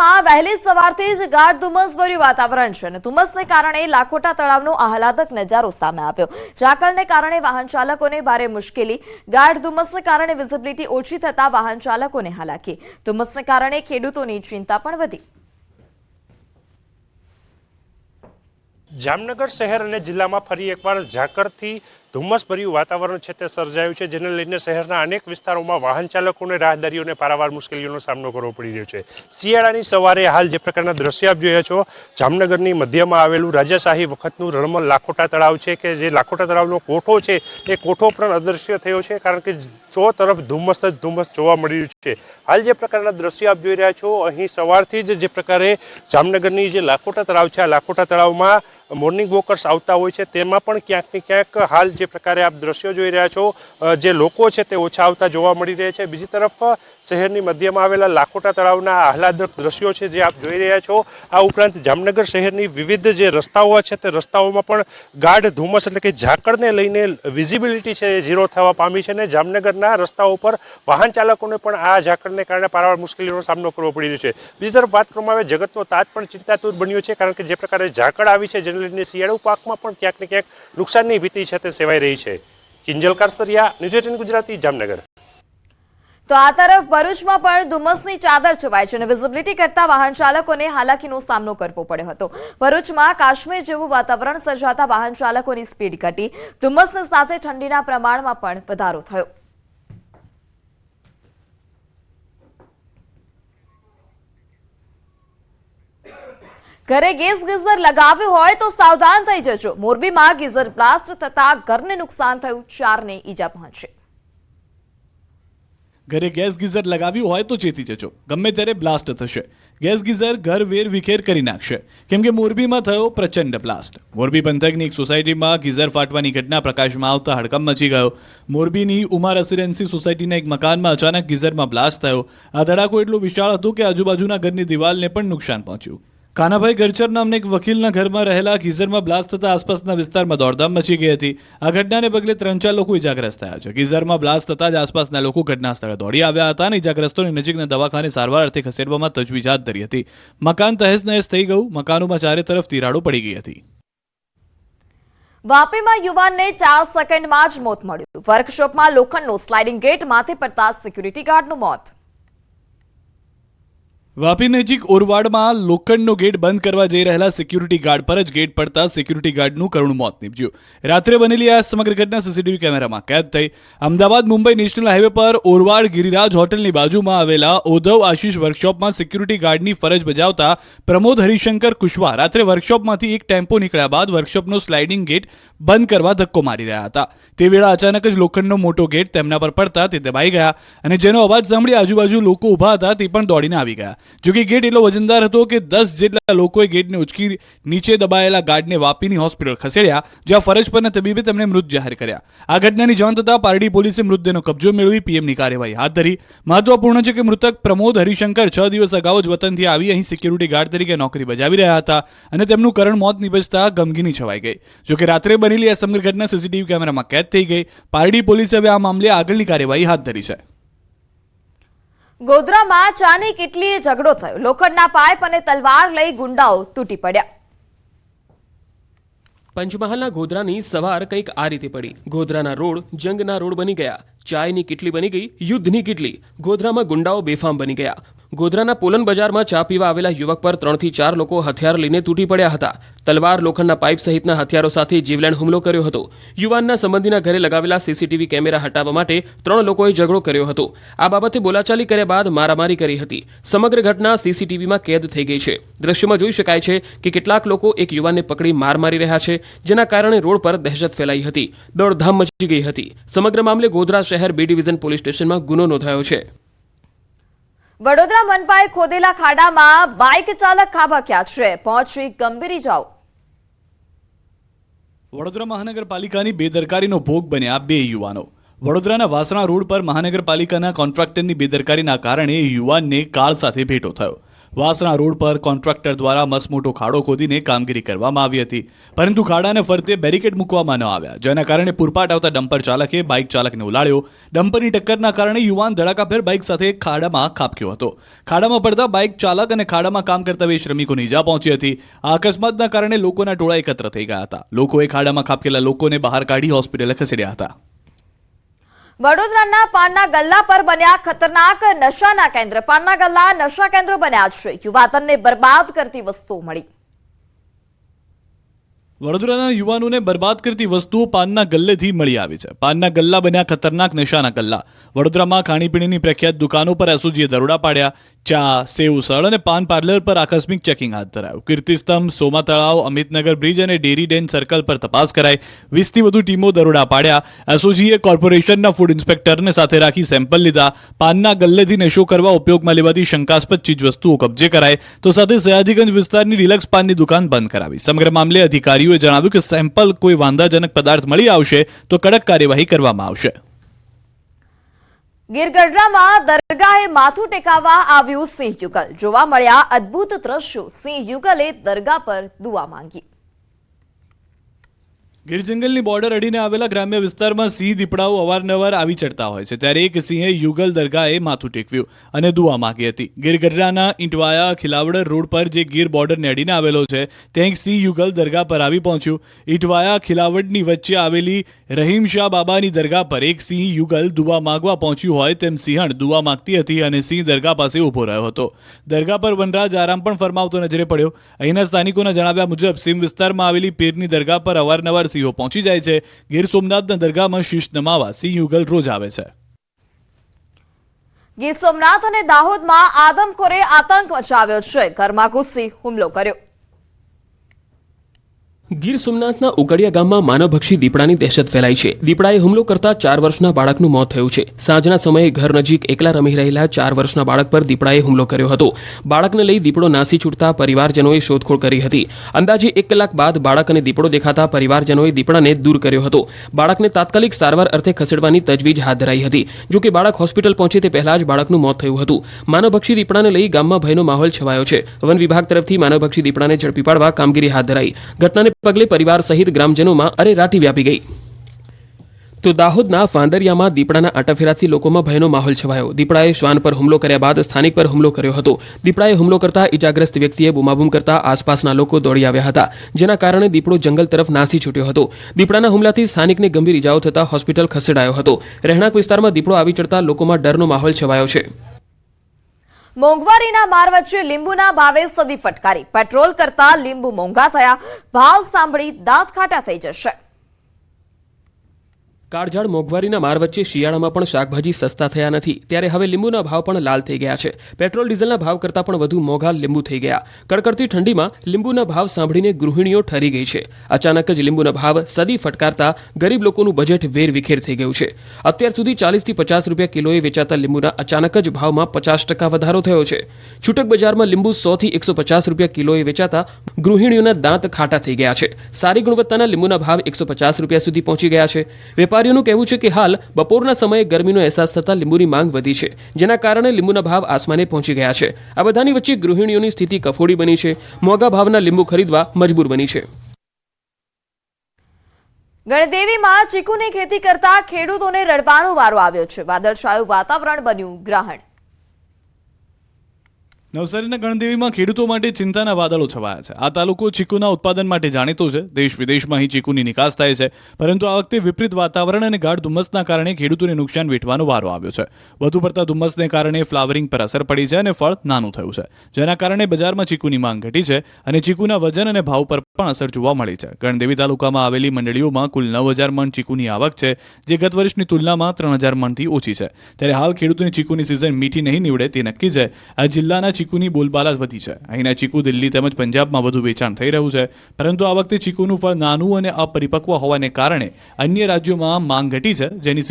વડોદરામાં વહેલી સવારથી જ ગાઢ ધુમ્મસભર્યું વાતાવરણ છે અને ધુમ્મસને કારણે લાખોટા તળાવનો આહલાદક નજારો સામે આવ્યો. ઝાકળને કારણે વાહન ચાલકોને ભારે મુશ્કેલી. ગાઢ ધુમ્મસને કારણે વિઝિબિલિટી ઓછી થતા વાહન ચાલકોને હાલાકી. ધુમ્મસને કારણે ખેડૂતોની ચિંતા પણ વધી. જામનગર શહેર અને જિલ્લામાં ફરી એકવાર ઝાકરથી ધુમ્મસભર્યું વાતાવરણ છે તે સર્જાયું છે, જેને લઈને શહેરના અનેક વિસ્તારોમાં વાહન ચાલકોને રાહદારીઓને પારાવાર મુશ્કેલીઓનો સામનો કરવો પડી રહ્યો છે. શિયાળાની સવારે હાલ જે પ્રકારના દ્રશ્ય આપ જોયા છો, જામનગરની મધ્યમાં આવેલું રાજાશાહી વખતનું રણમલ લાખોટા તળાવ છે કે જે લાખોટા તળાવનો કોઠો છે, એ કોઠો પણ અદૃશ્ય થયો છે કારણ કે ચો તરફ ધુમ્મસ જ ધુમ્મસ જોવા મળી રહ્યું છે. હાલ જે પ્રકારના દ્રશ્ય આપ જોઈ રહ્યા છો, અહીં સવારથી જ જે પ્રકારે જામનગરની જે લાખોટા તળાવ છે, આ લાખોટા તળાવમાં મોર્નિંગ વોકર્સ આવતા હોય છે, તેમાં પણ ક્યાંક ને ક્યાંક હાલ જે પ્રકારે આપ દ્રશ્યો જોઈ રહ્યા છો જે લોકો છે તે ઓછા આવતા જોવા મળી રહ્યા છે. બીજી તરફ શહેરની મધ્યમાં આવેલા લાખોટા તળાવના આહલાદક દ્રશ્યો છે જે આપ જોઈ રહ્યા છો. આ ઉપરાંત જામનગર શહેરની વિવિધ જે રસ્તાઓ છે તે રસ્તાઓમાં પણ ગાઢ ધુમ્મસ એટલે કે ઝાકળને લઈને વિઝિબિલિટી છે એ ઝીરો થવા પામી છે અને જામનગરના રસ્તાઓ પર વાહન ચાલકોને પણ આ ઝાકળને કારણે પારાવાર મુશ્કેલીઓનો સામનો કરવો પડી રહ્યો છે. બીજી તરફ વાત કરવામાં આવે, જગતનો તાત પણ ચિંતાતુર બન્યો છે, કારણ કે જે પ્રકારે ઝાકળ આવી છે જેને લઈને શિયાળુ પાકમાં પણ ક્યાંક ને ક્યાંક નુકસાનની ભીતિ છે તે સેવાઈ રહી છે. Kinjal Karastariya, news eighteen Gujarati, Jamnagar. તો આ તરફ ભરૂચમાં પણ ધુમ્મસની ચાદર છવાય છે અને વિઝિબિલિટી કરતા વાહન ચાલકોને હાલાકીનો સામનો કરવો પડ્યો હતો. ભરૂચમાં કાશ્મીર જેવું વાતાવરણ સર્જાતા વાહન ચાલકોની સ્પીડ ઘટી. ધુમ્મસની સાથે ઠંડીના પ્રમાણમાં પણ વધારો થયો. ઘરે ગેસ ગીઝર લગાવ્યું હોય તો સાવધાન થઈ જજો. મોરબીમાં ગીઝર બ્લાસ્ટ થતા ઘરને નુકસાન થયું. ચારને ઈજા પહોંચી. ઘરે ગેસ ગીઝર લગાવ્યું હોય તો ચેતી જજો. ગમે ત્યારે બ્લાસ્ટ થશે. ગેસ ગીઝર ઘર વેર વિખેર કરી નાખશે. કેમ કે મોરબીમાં થયો પ્રચંડ બ્લાસ્ટ. મોરબી પંથકની એક સોસાયટીમાં ગીઝર ફાટવાની ઘટના પ્રકાશમાં આવતા હડકંપ મચી ગયો. મોરબીની ઉમા રેસિડેન્સી સોસાયટીના એક મકાનમાં અચાનક ગીઝરમાં બ્લાસ્ટ થયો. આ ધડાકો એટલો વિશાળ હતો કે આજુબાજુના ઘરની દિવાલને પણ નુકસાન પહોંચ્યું. કાનાભાઈ ગરચર નામના એક વકીલના ઘરમાં રહેલા ગીઝરમાં બ્લાસ્ટ થતા આસપાસના વિસ્તારમાં દોડધામ મચી ગઈ હતી. આ ઘટનાને પગલે ત્રણ ચાર લોકો ઇજાગ્રસ્ત થયા છે. ગીઝરમાં બ્લાસ્ટ થતા જ આસપાસના લોકો ઘટના સ્થળે દોડી આવ્યા હતા અને ઇજાગ્રસ્તોને નજીકના દવાખાને સારવાર અર્થે ખસેડવામાં તજવીજ હાથ ધરી હતી. મકાન તહેસ નહેસ થઈ ગયું. મકાનોમાં ચારે તરફ તિરાડો પડી ગઈ હતી. વાપીમાં યુવાનને ચાર સેકન્ડમાં જ મોત મળ્યું. વર્કશોપમાં લોખંડનો સ્લાઇડિંગ ગેટ માથે પડતા સિક્યુરિટી ગાર્ડનું મોત. વાપી નજીક ઓરવાડમાં લોખંડનો ગેટ બંધ કરવા જઈ રહેલા સિક્યુરિટી ગાર્ડ પર જ ગેટ પડતા સિક્યુરિટી ગાર્ડનું કરુણ મોત નીપજ્યું. રાત્રે બનેલી આ સમગ્ર ઘટના સીસીટીવી કેમેરામાં કેદ થઈ. અમદાવાદ, મુંબઈ નેશનલ હાઈવે પર ઓરવાડ ગિરિરાજ હોટલની બાજુમાં આવેલા ઓધવ આશીષ વર્કશોપમાં સિક્યુરિટી ગાર્ડની ફરજ બજાવતા પ્રમોદ હરિશંકર કુશવા રાત્રે વર્કશોપમાંથી એક ટેમ્પો નીકળ્યા બાદ વર્કશોપનો સ્લાઇડિંગ ગેટ બંધ કરવા ધક્કો મારી રહ્યા હતા. તે વેળા અચાનક જ લોખંડનો મોટો ગેટ તેમના પર પડતા તે દબાઈ ગયા અને જેનો અવાજ સાંભળી આજુબાજુ લોકો ઊભા હતા તે પણ દોડીને આવી ગયા. જો કે ગેટ એટલો વજનદાર હતો કે દસ જેટલા લોકોએ ગેટને ઉચકી નીચે દબાયેલા ગાર્ડને વાપીની હોસ્પિટલ ખસેડ્યા, જ્યાં ફરજ પરના તબીબે તેમને મૃત જાહેર કર્યા. આ ઘટનાની જાણ થતાં પારડી પોલીસે મૃતદેહનો કબજો મેળવી પીએમની કાર્યવાહી હાથ ધરી. મહત્વપૂર્ણ છે કે મૃતક પ્રમોદ હરિશંકર છ દિવસ અગાઉ જ વતનથી આવી અહીં સિક્યુરિટી ગાર્ડ તરીકે નોકરી બજાવી રહ્યા હતા અને તેમનું કરણ મોત નિપજતા ગમગીની છવાઈ ગઈ. જોકે રાત્રે બનેલી આ સમગ્ર ઘટના સીસીટીવી કેમેરામાં કેદ થઈ ગઈ. પારડી પોલીસે હવે આ મામલે આગળની કાર્યવાહી હાથ ધરી છે. ગોધરામાં ચાની કેટલીએ ઝઘડો થયો. લોખંડના પાઇપ અને તલવાર લઈ ગુંડાઓ તૂટી પડ્યા. પંચમહાલના ગોધરાની સવાર કંઈક આ રીતે પડી. ગોધરાના રોડ જંગના રોડ બની ગયા. ચાયની કિટલી બની ગઈ, યુદ્ધની કિટલી. ગોધરામાં ગુંડાઓ બેફામ બની ગયા. ગોધરાના પોલન બજારમાં ચા પીવા આવેલા યુવક પર ત્રણથી ચાર લોકો હથિયાર લઈને તૂટી પડ્યા હતા. તલવાર, લોખંડના પાઇપ સહિતના હથિયારો સાથે જીવલેણ હુમલો કર્યો હતો. યુવાનના સંબંધીના ઘરે લગાવેલા સીસીટીવી કેમેરા હટાવવા માટે ત્રણ લોકોએ ઝઘડો કર્યો હતો. આ બાબતે બોલાચાલી કર્યા બાદ મારામારી કરી હતી. સમગ્ર ઘટના સીસીટીવીમાં કેદ થઈ ગઈ છે. દ્રશ્યમાં જોઈ શકાય છે કે કેટલાક લોકો એક યુવાનને પકડી માર મારી રહ્યા છે, જેના કારણે રોડ પર દહેશત ફેલાઈ હતી. દોડધામ મચી ગઈ હતી. સમગ્ર મામલે ગોધરા શહેર બી ડિવિઝન પોલીસ સ્ટેશનમાં ગુનો નોંધાયો છે. વડોદરા મનપાએ ખોદેલા ખાડામાં બાઇક ચાલક ખાબક્યા છે. પહોંચી ગંભીર ઇજાઓ. વડોદરા મહાનગરપાલિકાની બેદરકારીનો ભોગ બન્યા બે યુવાનો. વડોદરાના વાસણા રોડ પર મહાનગરપાલિકાના કોન્ટ્રાક્ટરની બેદરકારીના કારણે યુવાનને કાર સાથે ભેટો થયો. વાસણા રોડ પર કોન્ટ્રાક્ટર દ્વારા મસમોટો ખાડો ખોદીને કામગીરી કરવામાં આવી હતી. પરંતુ ખાડાને ફરતે બેરિકેડ મૂકવામાં ન આવ્યા. જેના કારણે પૂરપાટ આવતા ડમ્પર ચાલકે બાઇક ચાલકને ઉલાડ્યો ડમ્પરની ટક્કરના કારણે યુવાન ધડાકાભેર બાઇક સાથે ખાડામાં ખાબક્યો હતો. ખાડામાં પડતા બાઇક ચાલક અને ખાડામાં કામ કરતા બે શ્રમિકોને ઈજા પહોંચી હતી. આ અકસ્માતના કારણે લોકોના ટોળા એકત્ર થઈ ગયા હતા. લોકોએ ખાડામાં ખાબકેલા લોકોને બહાર કાઢી હોસ્પિટલે ખસેડ્યા હતા. વડોદરાના પાનના ગલ્લા પર બન્યા ખતરનાક નશાના કેન્દ્ર. પાનના ગલ્લા નશા કેન્દ્ર બન્યા છે. યુવાધનને બરબાદ કરતી વસ્તુઓ મળી. વડોદરાના યુવાનોને બરબાદ કરતી વસ્તુઓ પાનના ગલ્લેથી મળી આવી છે. પાનના ગલ્લા બન્યા ખતરનાક નશાના ગલ્લા. વડોદરામાં ખાણીપીણીની પ્રખ્યાત દુકાનો પર એસઓજીએ દરોડા પાડ્યા. ચા, સેવ ઉસળ અને પાન પાર્લર પર આકસ્મિક ચેકિંગ હાથ ધરાયું. કીર્તિસ્તંભ, સોમા તળાવ, અમિતનગર બ્રિજ અને ડેરી ડેન સર્કલ પર તપાસ કરાઈ. વીસથી વધુ ટીમો દરોડા પાડ્યા. એસઓજીએ કોર્પોરેશનના ફૂડ ઇન્સ્પેક્ટરને સાથે રાખી સેમ્પલ લીધા. પાનના ગલ્લેથી નશો કરવા ઉપયોગમાં લેવાતી શંકાસ્પદ ચીજવસ્તુઓ કબજે કરાય તો સાથે સયાજીગંજ વિસ્તારની રિલેક્સ પાનની દુકાન બંધ કરાવી. સમગ્ર મામલે અધિકારીઓએ જણાવ્યું કે સેમ્પલ કોઈ વાંધાજનક પદાર્થ મળી આવશે તો કડક કાર્યવાહી કરવામાં આવશે. ગીરગઢડામાં દરગાહે માથું ટેકાવવા આવ્યું સિંહ યુગલ. જોવા મળ્યા અદ્ભુત દ્રશ્યો. સિંહ યુગલે દરગાહ પર દુઆ માંગી. ગીર જંગલની બોર્ડર અડીને આવેલા ગ્રામ્ય વિસ્તારમાં સિંહ દીપડાઓ અવારનવાર આવી ચડતા હોય છે. ત્યારે એક સિંહે યુગલ દરગાહે માથું ટેકવ્યું અને દુઆ માંગી હતી. ગીરગઢડાના ઈંટવાયા ખિલાવડર રોડ પર જે ગીર બોર્ડરને અડીને આવેલો છે, ત્યાં એક સિંહ યુગલ દરગાહ પર આવી પહોંચ્યું. ઇંટવાયા ખિલાવડની વચ્ચે આવેલી રહીમ શાહ બાબાની દરગાહ પર એક સિંહ યુગલ દુઆ માગવા પહોંચ્યું હોય તેમ સિંહણ દુઆ માંગતી હતી અને સિંહ દરગાહ પાસે ઊભો રહ્યો હતો. દરગાહ પર વનરાજ આરામ પણ ફરમાવતો નજરે પડ્યો. અહીંના સ્થાનિકોના જણાવ્યા મુજબ, સિંહ વિસ્તારમાં આવેલી પીરની દરગાહ પર અવારનવાર સિંહો પહોંચી જાય છે. ગીર સોમનાથના દરગાહમાં શીશ નમાવા સિંહ યુગલ રોજ આવે છે. ગીર સોમનાથ અને દાહોદમાં આદમખોરે આતંક મચાવ્યો છે. ઘરમાં ઘૂસી હુમલો કર્યો. ગીર સોમનાથના ઉકડિયા ગામમાં માનવભક્ષી દીપડાની દહેશત ફેલાઈ છે. દીપડાએ હુમલો કરતા ચાર વર્ષના બાળકનું મોત થયું છે. સાંજના સમયે ઘર નજીક એકલા રમી રહેલા ચાર વર્ષના બાળક પર દીપડાએ હુમલો કર્યો હતો. બાળકને લઈ દીપડો નાસી છૂટતા પરિવારજનોએ શોધખોળ કરી હતી. અંદાજે એક કલાક બાદ બાળક અને દીપડો દેખાતા પરિવારજનોએ દીપડાને દૂર કર્યો હતો. બાળકને તાત્કાલિક સારવાર અર્થે ખસેડવાની તજવીજ હાથ ધરાઈ હતી. જો કે બાળક હોસ્પિટલ પહોંચે તે પહેલા જ બાળકનું મોત થયું હતું. માનવભક્ષી દીપડાને લઈ ગામમાં ભયનો માહોલ છવાયો છે. વન વિભાગ તરફથી માનવભક્ષી દીપડાને ઝડપી પાડવા કામગીરી હાથ ધરાઈ. ઘટનાને પગલે પરિવાર સહિત ગ્રામજનોમાં અરેરાટી વ્યાપી ગઈ. તો દાહોદના ફાંદરિયામાં દીપડાના આટાફેરાથી લોકોમાં ભયનો માહોલ છવાયો. દીપડાએ શ્વાન પર હુમલો કર્યા બાદ સ્થાનિક પર હુમલો કર્યો હતો. દીપડાએ હુમલો કરતા ઇજાગ્રસ્ત વ્યક્તિએ બૂમાબૂમ કરતા આસપાસના લોકો દોડી આવ્યા હતા, જેના કારણે દીપડો જંગલ તરફ નાસી છૂટ્યો હતો. દીપડાના હુમલાથી સ્થાનિકને ગંભીર ઇજાઓ થતા હોસ્પિટલ ખસેડાયો હતો. રહેણાંક વિસ્તારમાં દીપડો આવી ચડતા લોકોમાં ડરનો માહોલ છવાયો છે. મોંઘવારીના માર વચ્ચે લીંબુના ભાવે સદી ફટકારી. પેટ્રોલ કરતા લીંબુ મોંઘા થયા. ભાવ સાંભળી દાંત ખાટા થઈ જશે. કાળઝાળ મોંઘવારીના માર વચ્ચે શિયાળામાં પણ શાકભાજી સસ્તા થયા નથી. ત્યારે હવે લીંબુના ભાવ પણ લાલ થઈ ગયા છે. પેટ્રોલ, ડીઝલના ભાવ કરતાં પણ વધુ મોંઘા લીંબુ થઈ ગયા. કડકડતી ઠંડીમાં લીંબુના ભાવ સાંભળીને ગૃહિણીઓ ઠરી ગઈ છે. અચાનક જ લીંબુના ભાવ સદી ફટકારતા ગરીબ લોકોનું બજેટ વેર વિખેર થઈ ગયું છે. અત્યાર સુધી ચાલીસથી પચાસ રૂપિયા કિલોએ વેચાતા લીંબુના અચાનક જ ભાવમાં પચાસ ટકા વધારો થયો છે. છૂટક બજારમાં લીંબુ સોથી એકસો પચાસ રૂપિયા કિલોએ વેચાતા ગૃહિણીઓના દાંત ખાટા થઈ ગયા છે. સારી ગુણવત્તાના લીંબુના ભાવ એકસો પચાસ રૂપિયા સુધી પહોંચી ગયા છે. વેપારીઓનું કહેવું છે કે હાલ બપોરના સમયે ગરમીનો અહેસાસ થતાં લીંબુની માંગ વધી છે, જેના કારણે લીંબુના ભાવ આસમાને પહોંચી ગયા છે. આ બધાની વચ્ચે ગૃહિણીઓની સ્થિતિ કફોડી બની છે, મોંઘા ભાવના લીંબુ ખરીદવા મજબૂર બની છે. ગણદેવીમાં ચીકુની ખેતી કરતા ખેડૂતોને રડવાનો વારો આવ્યો છે. વાદળછાયું વાતાવરણ બન્યું ગ્રહણ. નવસારીના ગણદેવીમાં ખેડૂતો માટે ચિંતાના વાદળો છવાયા છે. આ તાલુકો ચીકુના ઉત્પાદન માટે જાણીતો છે. દેશ વિદેશમાં અહીં ચીકુની નિકાસ થાય છે. પરંતુ આ વખતે વિપરીત વાતાવરણ અને ગાઢ ધુમ્મસના કારણે ખેડૂતોને નુકસાન વેઠવાનો વારો આવ્યો છે. વધુ પડતા ધુમ્મસને કારણે ફ્લાવરિંગ પર અસર પડી છે અને ફળ નાનું થયું છે. જેના કારણે બજારમાં ચીકુની માંગ ઘટી છે અને ચીકુના વજન અને ભાવ પર પણ અસર જોવા મળી છે. ગણદેવી તાલુકામાં આવેલી મંડળીઓમાં કુલ નવ હજાર મણ ચીકુની આવક છે, જે ગત વર્ષની તુલનામાં ત્રણ હજાર મણથી ઓછી છે. ત્યારે હાલ ખેડૂતોની ચીકુની સિઝન મીઠી નહીં નીવડે તે નક્કી છે. આ જિલ્લાના ચીકુની બોલબાલા વધી છે. અહીંના ચીકુ દિલ્હી તેમજ પંજાબમાં વધુ વેચાણ થઈ રહ્યું છે. પરંતુ આ વખતે ચીકુનું ફળ નાનું અને અપરિપક્વ હોવાને કારણે અન્ય રાજ્યોમાં માંગ ઘટી છે, જેની